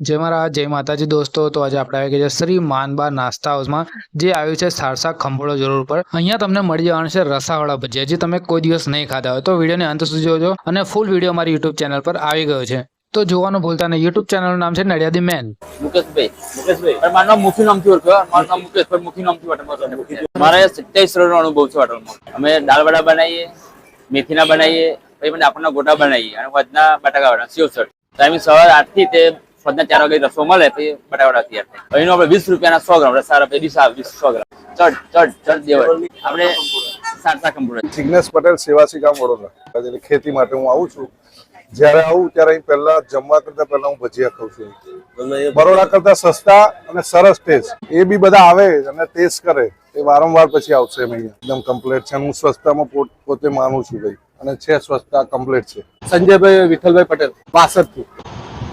જય મારા જય માતાજી દોસ્તો. તો આજે આપણે આવી ગયા છે શ્રી માનબા નાસ્તા હાઉસમાં, જે આવ્યું છે સારસા ખંભોળો જરૂર પર. અહીંયા તમને મળી જવાનું છે રસાવાળા ભજીયા. જે તમે કોઈ દિવસ નહીં ખાધા હોય તો વિડીયોને અંત સુધી જોજો અને ફૂલ વીડિયો મારી યુટ્યુબ ચેનલ પર આવી ગયો છે. તો જોવાનું ભૂલતા નહીં. યુટ્યુબ ચેનલનું નામ છે નડિયાદી મેન. મુકેશભાઈ મુકેશભાઈ. મારું નામ મુખી નામથી ઓળખ્યો મારું નામ મુકેશ મુખી નામથી મારે સત્યાવીસ વર્ષનો અનુભવ છે અમે દાળ વડા બનાવીએ, મેથીના બનાવીએ, પછી મને ગોટા બનાવીએ અને વધના બટાકા વડા સિવસર ટાઈમિંગ સવારે આઠથી તે વધના ચાર વાગે રસો મળે પછી બટાવડા વડા તૈયાર થાય. અહીંનો આપણે વીસ રૂપિયાના સો ગ્રામ રસા રૂપિયા ડીશ વીસ સો ગ્રામ. ચડ ચડ ચડ દેવડ આપણે સારસા કમ્પ્યુટર જિગ્નેશ પટેલ સેવાસી ગામ વડોદરા. એટલે ખેતી માટે હું આવું છું. જ્યારે આવું ત્યારે અહીં પહેલા જમવા કરતા પહેલા હું ભજીયા ખાઉં છું. બરોડા કરતા સસ્તા અને સરસ ટેસ્ટ એ બી બધા આવે અને ટેસ્ટ કરે. એ વારંવાર પછી આવશે અહીંયા. એકદમ કમ્પ્લીટ છે. હું સ્વસ્થામાં પોત- પોતે માનું છું ભાઈ. અને છે સ્વચ્છતા કમ્પ્લીટ છે. સંજયભાઈ વિઠ્ઠલભાઈ પટેલ પાસઠથી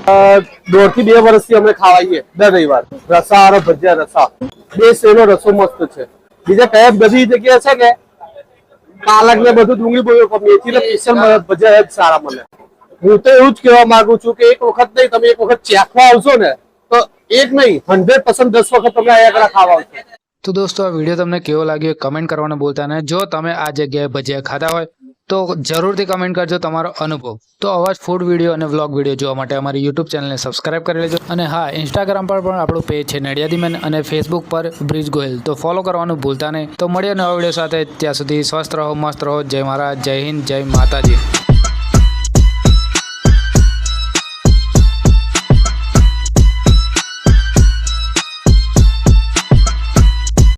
દોઢથી બે વર્ષથી અમે ખાવાઈએ દર રવિવાર. રસા અને ભજીયા રસા. બે સેનો રસો મસ્ત છે. બીજા કયા બધી જગ્યા છે કે પાલક ને બધું ડુંગળી બધું મેથી ને સ્પેશિયલ ભજીયા જ સારા મને હું તો એવું જ કહેવા માંગુ છું કે એક વખત નહીં, તમે એક વખત ચાખવા આવશો ને, તો એક નહીં હંડ્રેડ પર્સન્ટ દસ વખત તમે અહીંયા ખાવા આવશો તો દોસ્તો, આ વીડિયો તમને કેવો લાગ્યો કમેન્ટ કરવાનું બોલતા ને જો તમે આ જગ્યાએ ભજીયા ખાધા હોય તો જરૂરથી કમેન્ટ કરજો તમારો અનુભવ. તો આવા જ ફૂડ વીડિયો અને વ્લોગ વીડિયો જોવા માટે અમારી યુટ્યુબ ચેનલને સબસ્ક્રાઇબ કરી લેજો. અને હા ઇન્સ્ટાગ્રામ પર પણ આપણું પેજ છે નડિયાદી મેન અને ફેસબુક પર બ્રિજ ગોયલ. તો ફોલો કરવાનું ભૂલતા નહીં. તો મળીએ નવા વીડિયો સાથે. ત્યાં સુધી સ્વસ્થ રહો, મસ્ત રહો. જય મહારાજ, જય હિન્દ, જય માતાજી.